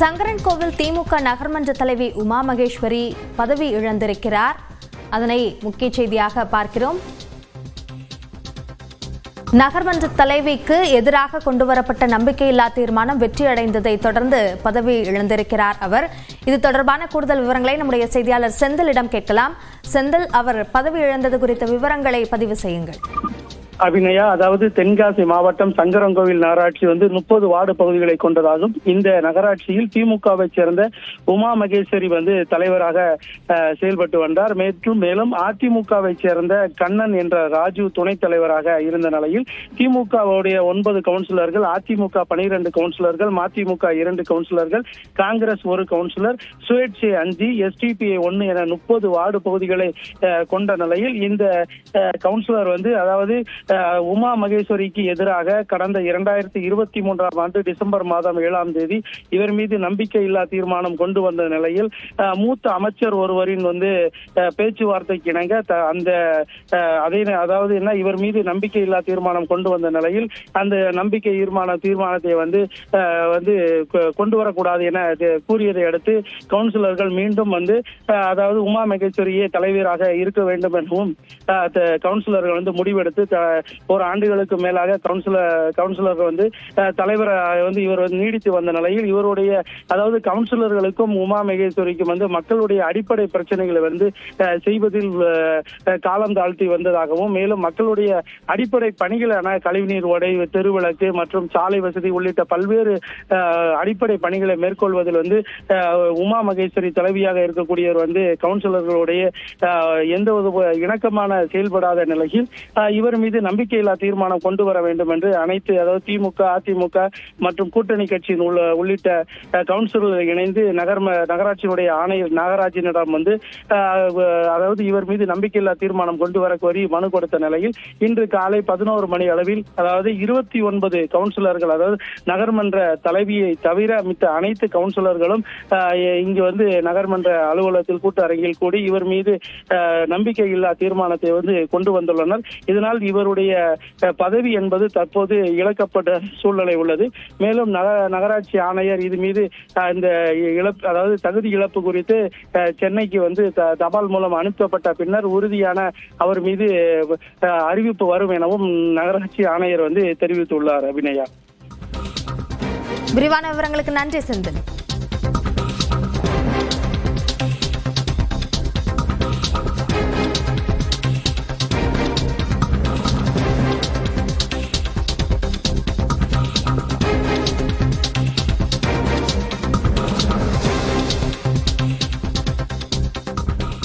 சங்கரன்கோவில் திமுக நகர்மன்ற தலைவி உமா மகேஸ்வரி பதவி இழந்திருக்கிறார். அதனை முக்கிய செய்தியாக பார்க்கிறோம். நகர்மன்ற தலைவிக்கு எதிராக கொண்டுவரப்பட்ட நம்பிக்கையில்லா தீர்மானம் வெற்றியடைந்ததை தொடர்ந்து பதவி இழந்திருக்கிறார் அவர். இது தொடர்பான கூடுதல் விவரங்களை நம்முடைய செய்தியாளர் செந்திலிடம் கேட்கலாம். செந்தில் அவர் பதவி இழந்தது குறித்த விவரங்களை பதிவு செய்யுங்கள். அபிநயா அதாவது தென்காசி மாவட்டம் சங்கரங்கோவில் நகராட்சி வந்து முப்பது வார்டு பகுதிகளை கொண்டதாகும் இந்த நகராட்சியில் திமுகவை சேர்ந்த உமா மகேஸ்வரி வந்து தலைவராக செயல்பட்டு வந்தார். மேலும் மேலும் அதிமுகவை சேர்ந்த கண்ணன் என்ற ராஜு துணைத் தலைவராக இருந்த நிலையில் திமுகவுடைய ஒன்பது கவுன்சிலர்கள் அதிமுக பனிரெண்டு கவுன்சிலர்கள் மதிமுக இரண்டு கவுன்சிலர்கள் காங்கிரஸ் ஒரு கவுன்சிலர் சுயேட்சை அஞ்சு எஸ்டிபிஐ ஒன்னு என முப்பது வார்டு பகுதிகளை அஹ், கொண்ட நிலையில் இந்த கவுன்சிலர் வந்து அதாவது உமா மகேஸ்வரிக்கு எதிராக கடந்த இரண்டாயிரத்தி இருபத்தி மூன்றாம் ஆண்டு டிசம்பர் மாதம் ஏழாம் தேதி இவர் மீது நம்பிக்கையில்லா தீர்மானம் கொண்டு வந்த நிலையில் மூத்த அமைச்சர் ஒருவரின் வந்து பேச்சுவார்த்தைக்கு இணங்க த- அந்த அதே அதாவது என்ன இவர் மீது நம்பிக்கையில்லா தீர்மானம் கொண்டு வந்த நிலையில் அந்த நம்பிக்கை தீர்மான தீர்மானத்தை வந்து வந்து கொ- கொண்டு வரக்கூடாது என கூறியதை அடுத்து கவுன்சிலர்கள் மீண்டும் வந்து அதாவது உமா மகேஸ்வரியே தலைவராக இருக்க வேண்டும் எனவும் த- கவுன்சிலர்கள் வந்து முடிவெடுத்து த- ஒரு ஆண்டுகளுக்கு மேலாக கவுன்சிலர் கவுன்சிலர்கள் வந்து அஹ், வந்து இவர் வந்து நீடித்து வந்த நிலையில் இவருடைய அதாவது கவுன்சிலர்களுக்கும் உமா மகேஸ்வரிக்கும் வந்து மக்களுடைய அடிப்படை பிரச்சனைகளை வந்து செய்வதில் காலம் தாழ்த்தி வந்ததாகவும் மேலும் மக்களுடைய அடிப்படை பணிகளான கழிவுநீர் உடை தெருவிளக்கு மற்றும் சாலை வசதி உள்ளிட்ட பல்வேறு அடிப்படை பணிகளை மேற்கொள்வதில் வந்து உமா மகேஸ்வரி தலைவியாக இருக்கக்கூடியவர் வந்து கவுன்சிலர்களுடைய எந்த ஒரு இணக்கமான செயல்படாத நிலையில் இவர் மீது நம்பிக்கையில்லா தீர்மானம் கொண்டு வர வேண்டும் என்று அனைத்து அதாவது திமுக அதிமுக மற்றும் கூட்டணி கட்சியின் உள்ள உள்ளிட்ட கவுன்சிலர்கள் இணைந்து நகர் நகராட்சியினுடைய ஆணையர் நாகராஜனிடம் வந்து அதாவது இவர் மீது நம்பிக்கையில்லா தீர்மானம் கொண்டு வர கோரி மனு கொடுத்த நிலையில் இன்று காலை பதினோரு மணி அளவில் அதாவது இருபத்தி ஒன்பது கவுன்சிலர்கள் அதாவது நகர்மன்ற தலைவியை தவிர மித்த அனைத்து கவுன்சிலர்களும் இங்கு வந்து நகர்மன்ற அலுவலகத்தில் கூட்ட அரங்கில் கூடி இவர் மீது நம்பிக்கையில்லா தீர்மானத்தை வந்து கொண்டு வந்துள்ளனர். இதனால் இவருடைய அவருடைய பதவி என்பது தற்போது இழக்கப்பட்ட சூழ்நிலை உள்ளது. மேலும் நக- நகராட்சி ஆணையர் இது மீது இந்த இழப்பு அதாவது தகுதி இழப்பு குறித்து சென்னைக்கு வந்து த- தபால் மூலம் அனுப்பப்பட்ட பின்னர் உறுதியான அவர் மீது அறிவிப்பு வரும் எனவும் நகராட்சி ஆணையர் வந்து தெரிவித்துள்ளார் அபிநயா. விரிவான விவரங்களுக்கு நன்றி செந்தில்.